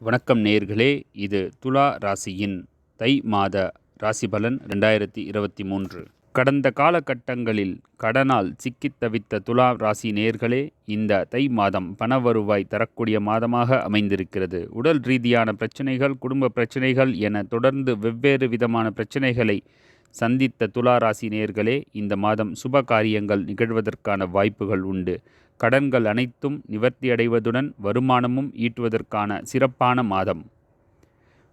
வணக்கம் நேர்களே இது துலா ராசியின் தை மாத ராசி பலன் ரெண்டாயிரத்தி இருபத்தி மூன்று. கடந்த காலகட்டங்களில் கடனால் சிக்கித் தவித்த துலா ராசி நேர்களே இந்த தை மாதம் பண வருவாய் தரக்கூடிய மாதமாக அமைந்திருக்கிறது. உடல் ரீதியான பிரச்சனைகள் குடும்ப பிரச்சனைகள் என தொடர்ந்து வெவ்வேறு விதமான பிரச்சனைகளை சந்தித்த துளாராசி நேர்களே இந்த மாதம் சுப காரியங்கள் நிகழ்வதற்கான வாய்ப்புகள் உண்டு. கடன்கள் அனைத்தும் நிவர்த்தியடைவதுடன் வருமானமும் ஈட்டுவதற்கான சிறப்பான மாதம்.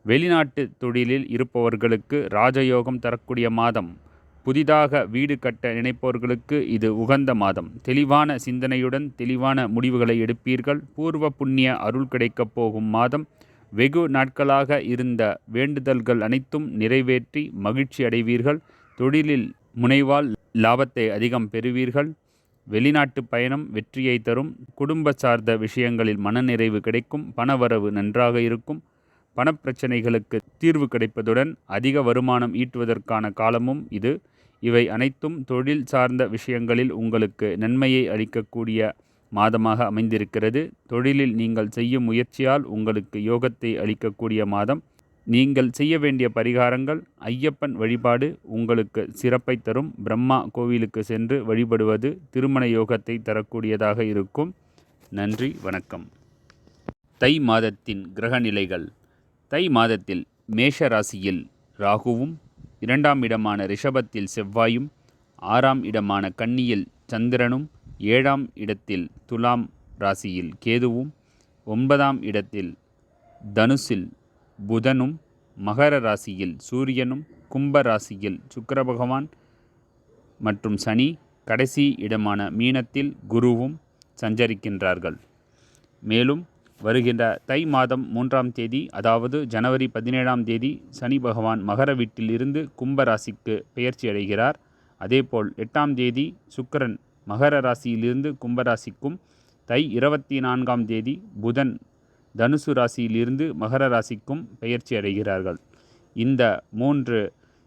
வெளிநாட்டு தொழிலில் இருப்பவர்களுக்கு ராஜயோகம் தரக்கூடிய மாதம். புதிதாக வீடு கட்ட நினைப்பவர்களுக்கு இது உகந்த மாதம். தெளிவான சிந்தனையுடன் தெளிவான முடிவுகளை எடுப்பீர்கள். பூர்வ புண்ணிய அருள் கிடைக்கப் போகும் மாதம். வெகு நாட்களாக இருந்த வேண்டுதல்கள் அனைத்தும் நிறைவேற்றி மகிழ்ச்சி அடைவீர்கள். தொழிலில் முனைவால் லாபத்தை அதிகம் பெறுவீர்கள். வெளிநாட்டு பயணம் வெற்றியை தரும். குடும்ப சார்ந்த விஷயங்களில் மனநிறைவு கிடைக்கும். பணவரவு நன்றாக இருக்கும். பணப்பிரச்சனைகளுக்கு தீர்வு கிடைப்பதுடன் அதிக வருமானம் ஈட்டுவதற்கான காலமும் இது. இவை அனைத்தும் தொழில் சார்ந்த விஷயங்களில் உங்களுக்கு நன்மையை அளிக்கக்கூடிய மாதமாக அமைந்திருக்கிறது. தொழிலில் நீங்கள் செய்யும் முயற்சியால் உங்களுக்கு யோகத்தை அளிக்கக்கூடிய மாதம். நீங்கள் செய்ய வேண்டிய பரிகாரங்கள் ஐயப்பன் வழிபாடு உங்களுக்கு சிறப்பை தரும். பிரம்மா கோவிலுக்கு சென்று வழிபடுவது திருமண யோகத்தை தரக்கூடியதாக இருக்கும். நன்றி வணக்கம். தை மாதத்தின் கிரகநிலைகள். தை மாதத்தில் மேஷ ராசியில் ராகுவும் இரண்டாம் இடமான ரிஷபத்தில் செவ்வாயும் ஆறாம் இடமான கன்னியில் சந்திரனும் ஏழாம் இடத்தில் துலாம் ராசியில் கேதுவும் ஒன்பதாம் இடத்தில் தனுசில் புதனும் மகர ராசியில் சூரியனும் கும்ப ராசியில் சுக்கர பகவான் மற்றும் சனி கடைசி இடமான மீனத்தில் குருவும் சஞ்சரிக்கின்றார்கள். மேலும் வருகின்ற தை மாதம் மூன்றாம் தேதி அதாவது ஜனவரி பதினேழாம் தேதி சனி பகவான் மகர வீட்டில் இருந்து கும்ப ராசிக்கு பெயர்ச்சி அடைகிறார். அதேபோல் எட்டாம் தேதி சுக்கரன் மகர ராசியிலிருந்து கும்பராசிக்கும் தை இருபத்தி நான்காம் தேதி புதன் தனுசு ராசியிலிருந்து மகர ராசிக்கும் பெயர்ச்சி அடைகிறார்கள். இந்த மூன்று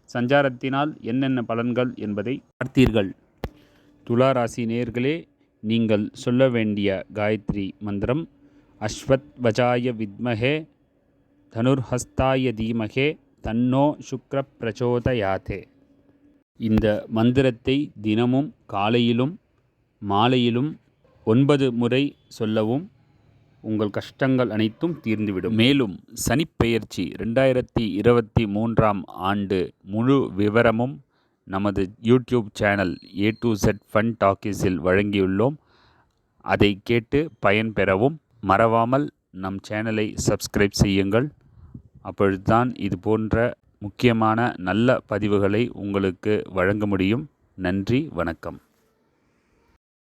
சஞ்சாரத்தினால் என்னென்ன பலன்கள் என்பதை பார்த்தீர்கள். துலா ராசி நேர்களே நீங்கள் சொல்ல வேண்டிய காயத்ரி மந்திரம் அஸ்வத் வஜாய வித்மகே தனுர்ஹஸ்தாய தீமகே தன்னோ சுக்ர பிரச்சோதயாதே இந்த மந்திரத்தை தினமும் காலையிலும் மாலையிலும் ஒன்பது முறை சொல்லவும் உங்கள் கஷ்டங்கள் அனைத்தும் தீர்ந்துவிடும். மேலும் சனிப்பெயர்ச்சி ரெண்டாயிரத்தி இருபத்தி மூன்றாம் ஆண்டு முழு விவரமும் நமது YouTube channel A to Z fun டாக்கீஸில் வழங்கியுள்ளோம். அதை கேட்டு பயன்பெறவும் மறவாமல் நம் சேனலை சப்ஸ்கிரைப் செய்யுங்கள். அப்பொழுதுதான் இது போன்ற முக்கியமான நல்ல பதிவுகளை உங்களுக்கு வழங்க முடியும். நன்றி வணக்கம்.